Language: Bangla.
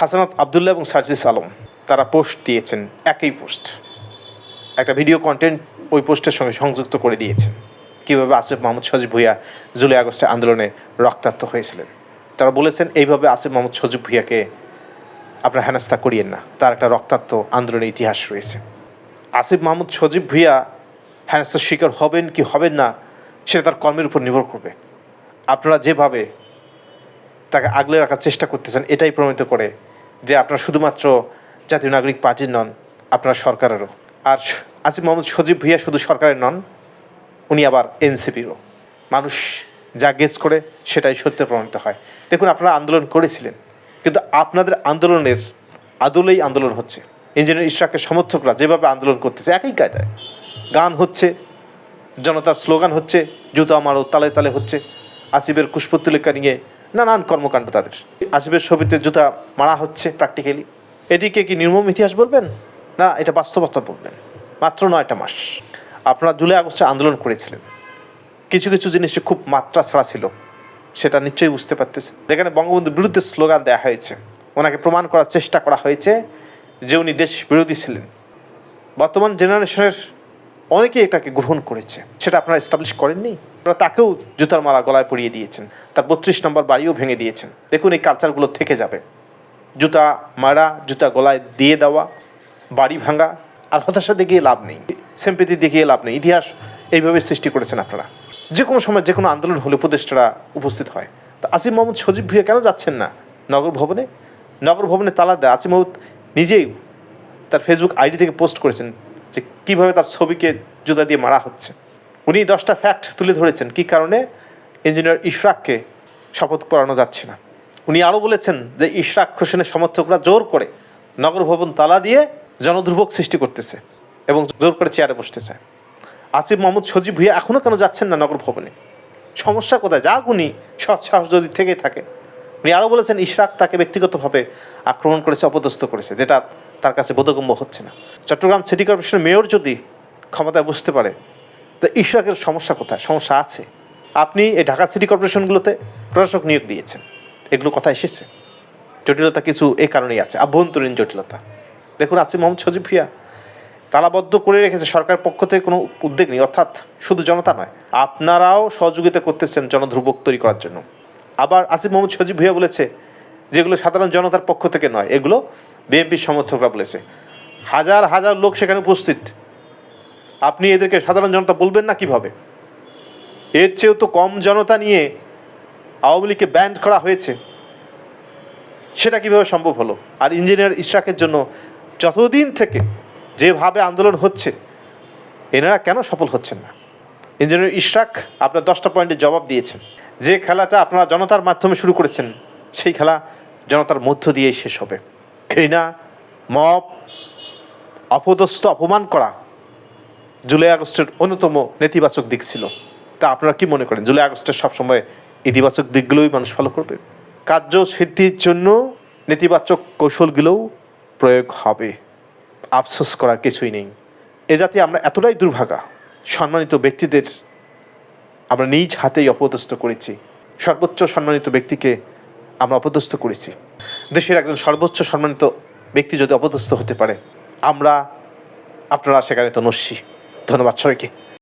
হাসানাত আবদুল্লাহ এবং সার্জিস আলম, তারা পোস্ট দিয়েছেন, একই পোস্ট। একটা ভিডিও কন্টেন্ট ওই পোস্টের সঙ্গে সংযুক্ত করে দিয়েছেন। কীভাবে আসিফ মাহমুদ সজিব ভুইয়া জুলাই আগস্টে আন্দোলনে রক্তাক্ত হয়েছিলেন। তারা বলেছেন, এইভাবে আসিফ মাহমুদ সজিব ভুইয়াকে আপনার হেনাস্তা করিয়েন না। তার একটা রক্তাক্ত আন্দোলনের ইতিহাস রয়েছে। আসিফ মাহমুদ সজীব ভুইয়া হেনস্থার শিকার হবেন কি হবেন না, সেটা তার কর্মের উপর নির্ভর করবে। আপনারা যেভাবে তাকে আগলে রাখার চেষ্টা করতেছেন, এটাই প্রমাণিত করে যে আপনারা শুধুমাত্র জাতীয় নাগরিক পার্টির নন, আপনারা সরকারেরও। আর আসিফ মোহাম্মদ সজীব ভুইয়া শুধু সরকারের নন, উনি আবার এনসিপিরও। মানুষ যা গেজ করে সেটাই সত্য প্রমাণিত হয়। দেখুন, আপনারা আন্দোলন করেছিলেন, কিন্তু আপনাদের আন্দোলনের আদলেই আন্দোলন হচ্ছে। ইঞ্জিনিয়ার ইশরাকের সমর্থকরা যেভাবে আন্দোলন করতেছে, একই কায়দায়। গান হচ্ছে, জনতার স্লোগান হচ্ছে, জুতো আমারও তালে তালে হচ্ছে। আসিফের কুশপুত্তলিকা নিয়ে নানান কর্মকাণ্ড তাদের। আসিফের ছবিতে জুতা মারা হচ্ছে প্র্যাকটিক্যালি এদিকে কি নির্মম ইতিহাস বলবেন? না, এটা বাস্তবতা বলবেন। মাত্র নয়টা মাস। আপনারা জুলাই আগস্টে আন্দোলন করেছিলেন। কিছু কিছু জিনিসে খুব মাত্রা ছাড়া ছিল, সেটা নিশ্চয়ই বুঝতে পারতেছে যেখানে বঙ্গবন্ধুর বিরুদ্ধে স্লোগান দেওয়া হয়েছে, ওনাকে প্রমাণ করার চেষ্টা করা হয়েছে যে উনি দেশ বিরোধী ছিলেন। বর্তমান জেনারেশনের অনেকেই এটাকে গ্রহণ করেছে। সেটা আপনারা এস্টাবলিশ করেননি? আপনারা তাকেও জুতার মালা গলায় পরিয়ে দিয়েছেন। তার বত্রিশ নম্বর বাড়িও ভেঙে দিয়েছেন। দেখুন এই কালচারগুলো থেকে যাবে। জুতা মারা, জুতা গলায় দিয়ে দেওয়া, বাড়ি ভাঙা, আর হতাশা দেখিয়ে লাভ নেই। সেম্পেতি দেখিয়ে লাভ নেই। ইতিহাস এইভাবে সৃষ্টি করেছেন আপনারা। যে কোনো সময় যে কোনো আন্দোলন হলে উপদেষ্টারা উপস্থিত হয়। তা আসিম মোহাম্মদ সজীব ভুইয়া কেন যাচ্ছেন না নগর ভবনে? নগর ভবনে তালা দেয়। আসিম মোহাম্মদ নিজেই তার ফেসবুক আইডি থেকে পোস্ট করেছেন। যে কীভাবে তার ছবিকে জুতা দিয়ে মারা হচ্ছে। উনি দশটা ফ্যাক্ট তুলে ধরেছেন, কী কারণে? ইঞ্জিনিয়ার ইশরাককে শপথ করানো যাচ্ছে না। উনি আরও বলেছেন যে ইশরাক হোসেনের সমর্থকরা জোর করে নগর ভবন তালা দিয়ে জনদুর্ভোগ সৃষ্টি করতেছে এবং জোর করে চেয়ারে বসতে চায় আসিফ মোহাম্মদ সজীব ভুইয়া এখনও কেন যাচ্ছেন না নগর ভবনে? সমস্যা কোথায়? যাক উনি সৎ সাহস যদি থেকে থাকে। উনি আরও বলেছেন, ইশরাক তাকে ব্যক্তিগতভাবে আক্রমণ করেছে, অপদস্থ করেছে, যেটা তার কাছে বোধগম্য হচ্ছে না। চট্টগ্রাম সিটি কর্পোরেশনের মেয়র যদি ক্ষমতায় বুঝতে পারে, তো ইশরাকের সমস্যা কোথায়? সমস্যা আছে। আপনি এই ঢাকা সিটি কর্পোরেশনগুলোতে প্রশাসক নিয়োগ দিয়েছেন। এগুলো কথা এসেছে। জটিলতা কিছু এই কারণেই আছে। আভ্যন্তরীণ জটিলতা। দেখুন আছে মোহাম্মদ সজীব ভুইয়া তালাবদ্ধ করে রেখেছে সরকারের পক্ষ থেকে কোনো উদ্যোগ নেই, অর্থাৎ শুধু জনতা নয়, আপনারাও সহযোগিতা করতেছেন জনধ্রুবক তৈরি করার জন্য। আবার আসিফ মোহাম্মদ সজীব ভুইয়া বলেছে, যেগুলো সাধারণ জনতার পক্ষ থেকে নয়, এগুলো বিএনপির সমর্থকরা বলেছে। হাজার হাজার লোক সেখানে উপস্থিত। আপনি এদেরকে সাধারণ জনতা বলবেন না কীভাবে? এর চেয়েও তো কম জনতা নিয়ে আওয়ামী লীগকে ব্যান্ড করা হয়েছে। সেটা কীভাবে সম্ভব হলো? আর ইঞ্জিনিয়ার ইশরাকের জন্য যতদিন থেকে যেভাবে আন্দোলন হচ্ছে, এনারা কেন সফল হচ্ছেন না? ইঞ্জিনিয়ার ইশরাক আপনার দশটা পয়েন্টে জবাব দিয়েছেন। যে খেলাটা আপনারা জনতার মাধ্যমে শুরু করেছেন, সেই খেলা জনতার মধ্য দিয়েই শেষ হবে। ঘৃণা, মব, অপদস্থ, অপমান করা জুলাই আগস্টের অন্যতম নেতিবাচক দিক ছিল। তা আপনারা কি মনে করেন? জুলাই আগস্টের সবসময় ইতিবাচক দিকগুলোই মানুষ ফলো করবে? কার্য সিদ্ধির জন্য নেতিবাচক কৌশলগুলোও প্রয়োগ হবে। আফসোস করার কিছুই নেই। এ জাতি আমরা এতটাই দুর্ভাগা। সম্মানিত ব্যক্তিদের আমরা নিজ হাতেই অপদস্থ করেছি। সর্বোচ্চ সম্মানিত ব্যক্তিকে আমরা অপদস্থ করেছি। দেশের একজন সর্বোচ্চ সম্মানিত ব্যক্তি যদি অপদস্থ হতে পারে, আমরা আপনারা সেখানে তো নস্যি। ধন্যবাদ সবাইকে।